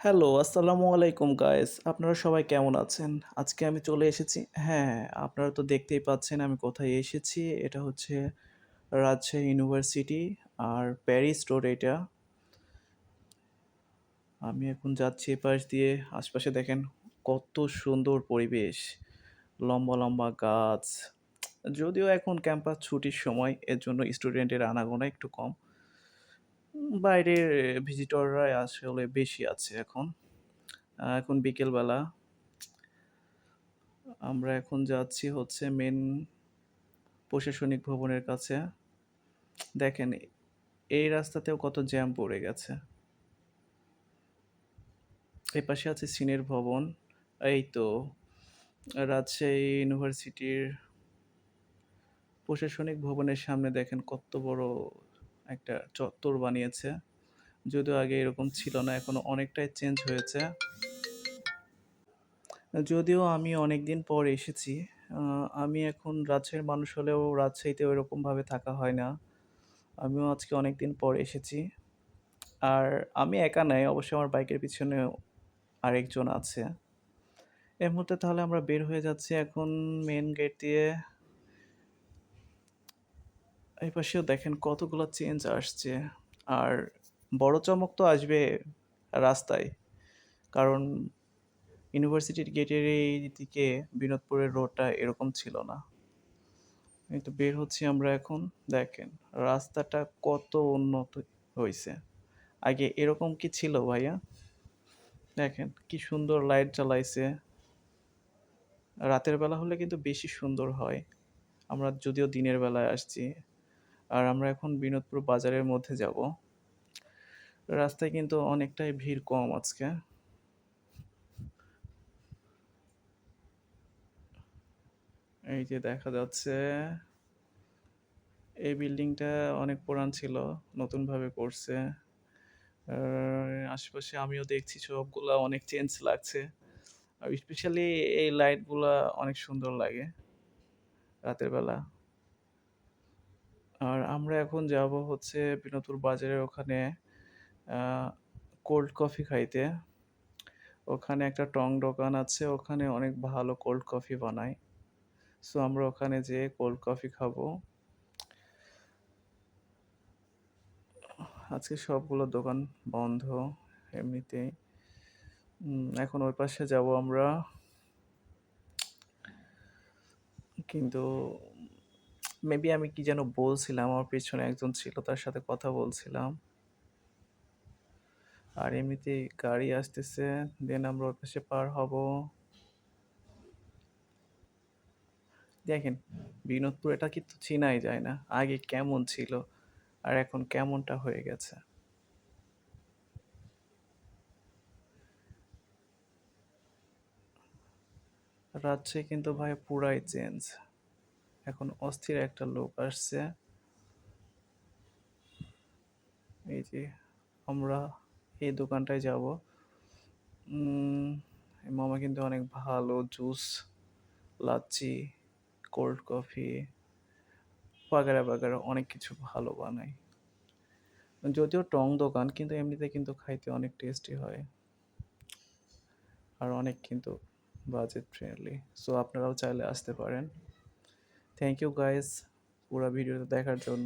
Hello, আসসালামু আলাইকুম guys. আপনারা সবাই কেমন আছেন? আজকে আমি চলে এসেছি হ্যাঁ, আপনারা তো দেখতেই পাচ্ছেন আমি কোথায় এসেছি। এটা হচ্ছে রাজশাহী ইউনিভার্সিটি আর প্যারিস রোড এটা। আমি এখন যাচ্ছি এপাশ দিয়ে। আশপাশে দেখেন কত সুন্দর পরিবেশ। লম্বা, লম্বা গাছ। যদিও এখন ক্যাম্পাস ছুটির সময়, এর জন্য স্টুডেন্টের আনাগোনা একটু কম। বাইরের ভিজিটররাই আসলে বেশি আছে এখন। এখন বিকেলবেলা। আমরা এখন যাচ্ছি হচ্ছে মেন প্রশাসনিক ভবনের কাছে। দেখেন, এই রাস্তাতেও কত জ্যাম পড়ে গেছে। এপাশে আছে সিনের ভবন। এই তো, রাজশাহী ইউনিভার্সিটির প্রশাসনিক ভবনের সামনে দেখেন কত বড় একটা চত্বর বানিয়েছে। যদিও আগে এরকম ছিল না, এখন অনেকটাই চেঞ্জ হয়েছে। যদিও আমি অনেক দিন পর এসেছি। আমি এখন রাজশাহীর মানুষ হলেও রাজশাহীতে ওইরকমভাবে থাকা হয় না। আমিও আজকে অনেক দিন পর এসেছি। আর আমি একা নাই, অবশ্যই আমার বাইকের পিছনেও আরেকজন আছে। এই মুহূর্তে তাহলে আমরা বের হয়ে যাচ্ছি এখন মেন গেট দিয়ে। এই পাশেও দেখেন কতগুলো চেঞ্জ আসছে। আর বড় চমক তো আসবে রাস্তায়। কারণ ইউনিভার্সিটির গেটের এই দিকে বিনোদপুরের রোডটা এরকম ছিল না। এই তো বের হচ্ছি আমরা এখন। দেখেন রাস্তাটা কত উন্নত হয়েছে আগে এরকম কি ছিল ভাইয়া? দেখেন কি সুন্দর লাইট জ্বালাইছে। রাতের বেলা হলে কিন্তু বেশি সুন্দর হয়। আমরা যদিও দিনের বেলায় আসছি। আর আমরা এখন বিনোদপুর বাজারের মধ্যে যাব। রাস্তায় কিন্তু অনেকটাই ভিড় কম আজকে। এই যে দেখা যাচ্ছে এই বিল্ডিংটা অনেক পুরান ছিল, নতুনভাবে করছে। আশেপাশে আমিও দেখছি সবগুলা অনেক চেঞ্জ লাগছে। আর স্পেশালি এই লাইটগুলা অনেক সুন্দর লাগে রাতের বেলা। আর আমরা এখন যাব হচ্ছে বিনোদপুর বাজারের ওখানে কোল্ড কফি খাইতে। ওখানে একটা টং দোকান আছে, ওখানে অনেক ভালো কোল্ড কফি বানায়। সো আমরা ওখানে যেয়ে কোল্ড কফি খাব। আজকে সবগুলো দোকান বন্ধ এমনিতেই। এখন ওই পাশে যাব আমরা। কিন্তু মেবি আমি কি যেন বলছিলাম, আমার পেছনে একজন ছিল, তার সাথে কথা বলছিলাম। আর এমনিতে গাড়ি আসতেছে, দেন আমরা ওই পাশে পার হব। দেখেন বিনোদপুর এটা কিন্তু চিনাই যায় না। আগে কেমন ছিল আর এখন কেমনটা হয়ে গেছে। রাজশাহী কিন্তু ভাই পুরাই চেঞ্জ। এখন অস্থির একটা লোক আসছে। এই যে আমরা এই দোকানটায় যাব। মামা কিন্তু অনেক ভালো জুস, লাচ্ছি, কোল্ড কফি বাগারা, বাগারা অনেক কিছু ভালো বানায়। যদিও টং দোকান কিন্তু এমনিতে কিন্তু খাইতে অনেক টেস্টি হয়। আর অনেক কিন্তু বাজেট ফ্রেন্ডলি। সো আপনারাও চাইলে আসতে পারেন। থ্যাংক ইউ গাইস পুরো ভিডিওটা দেখার জন্য।